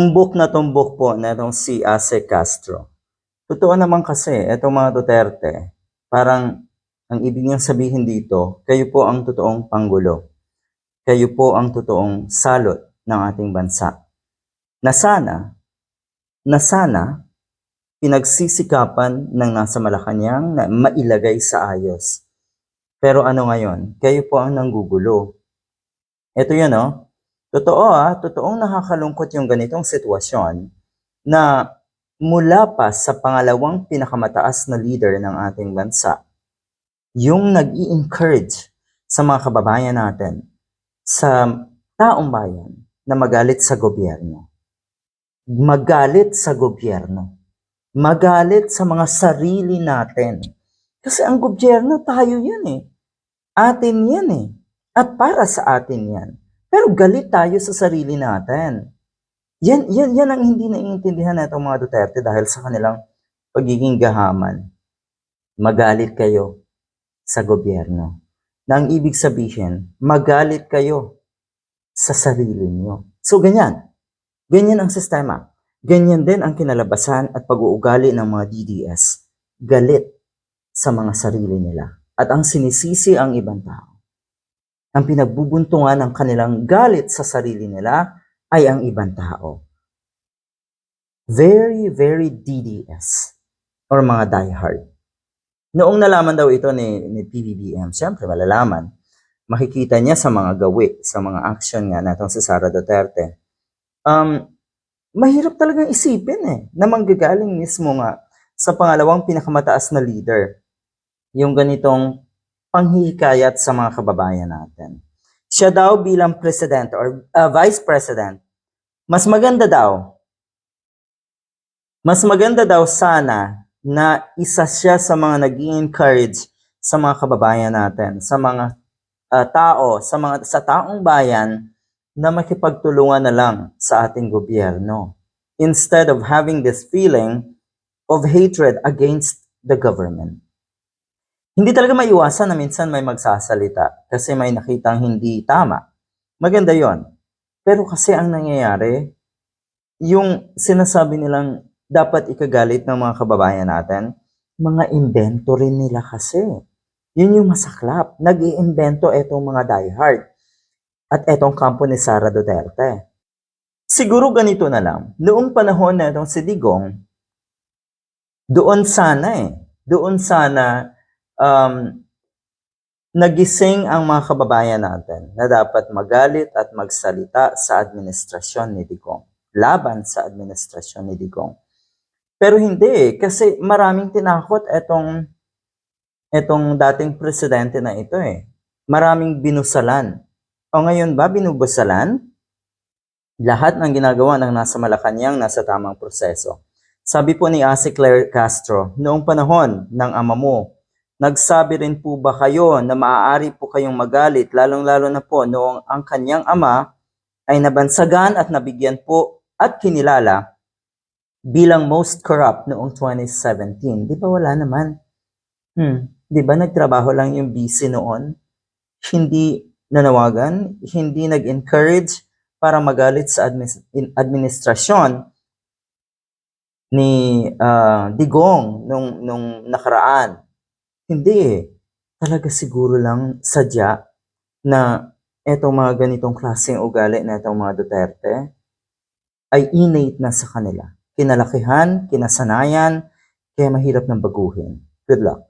Tumbok na tumbok po na itong si Ase Castro. Totoo naman kasi, itong mga Duterte, parang ang ibig niyang sabihin dito, kayo po ang totoong panggulo. Kayo po ang totoong salot ng ating bansa. Na sana, na sana, pinagsisikapan ng nasa Malacanang na mailagay sa ayos. Pero ano ngayon? Kayo po ang nanggugulo. Ito yun, oh. Totoo ah, totoong nakakalungkot yung ganitong sitwasyon na mula pa sa pangalawang pinakamataas na leader ng ating bansa, yung nag encourage sa mga kababayan natin, sa taong bayan na magalit sa gobyerno. Magalit sa gobyerno. Magalit sa mga sarili natin. Kasi ang gobyerno, tayo yan eh. Atin yan eh. At para sa atin yan. Pero galit tayo sa sarili natin. Yan, yan, yan ang hindi naiintindihan na itong mga Duterte dahil sa kanilang pagiging gahaman. Magalit kayo sa gobyerno. Na ang ibig sabihin, magalit kayo sa sarili nyo. So, ganyan. Ganyan ang sistema. Ganyan din ang kinalabasan at pag-uugali ng mga DDS. Galit sa mga sarili nila. At ang sinisisi ang ibang tao ang pinagbubuntungan ng kanilang galit sa sarili nila ay ang ibang tao. Very, very DDS or mga diehard. Noong nalaman daw ito ni, ni PBBM, siyempre malalaman, makikita niya sa mga gawi, sa mga action nga natong si Sara Duterte. Um, mahirap talagang isipin eh, na manggagaling mismo nga sa pangalawang pinakamataas na leader. Yung ganitong panghihikayat sa mga kababayan natin. Siya daw bilang president or uh, vice president, mas maganda daw, mas maganda daw sana na isa siya sa mga nag encourage sa mga kababayan natin, sa mga uh, tao, sa mga sa taong bayan na makipagtulungan na lang sa ating gobyerno instead of having this feeling of hatred against the government. Hindi talaga maiwasan na minsan may magsasalita kasi may nakitang hindi tama. Maganda yon. Pero kasi ang nangyayari, yung sinasabi nilang dapat ikagalit ng mga kababayan natin, mga invento rin nila kasi. Yun yung masaklap. nag iimbento etong mga diehard. At etong kampo ni Sara Duterte. Siguro ganito na lang. Noong panahon na itong si Digong, doon sana eh. Doon sana um, nagising ang mga kababayan natin na dapat magalit at magsalita sa administrasyon ni Digong, laban sa administrasyon ni Digong. Pero hindi eh, kasi maraming tinakot etong etong dating presidente na ito eh. Maraming binusalan. O ngayon ba binubusalan? Lahat ng ginagawa ng nasa Malacanang nasa tamang proseso. Sabi po ni Ase Claire Castro, noong panahon ng ama mo, Nagsabi rin po ba kayo na maaari po kayong magalit lalong-lalo na po noong ang kanyang ama ay nabansagan at nabigyan po at kinilala bilang most corrupt noong 2017? Di ba wala naman? Hmm, di ba nagtrabaho lang yung BC noon? Hindi nanawagan, hindi nag-encourage para magalit sa administ- administrasyon ni uh, Digong nung, nung nakaraan hindi eh. Talaga siguro lang sadya na etong mga ganitong klaseng ugali na itong mga Duterte ay innate na sa kanila. Kinalakihan, kinasanayan, kaya mahirap nang baguhin. Good luck.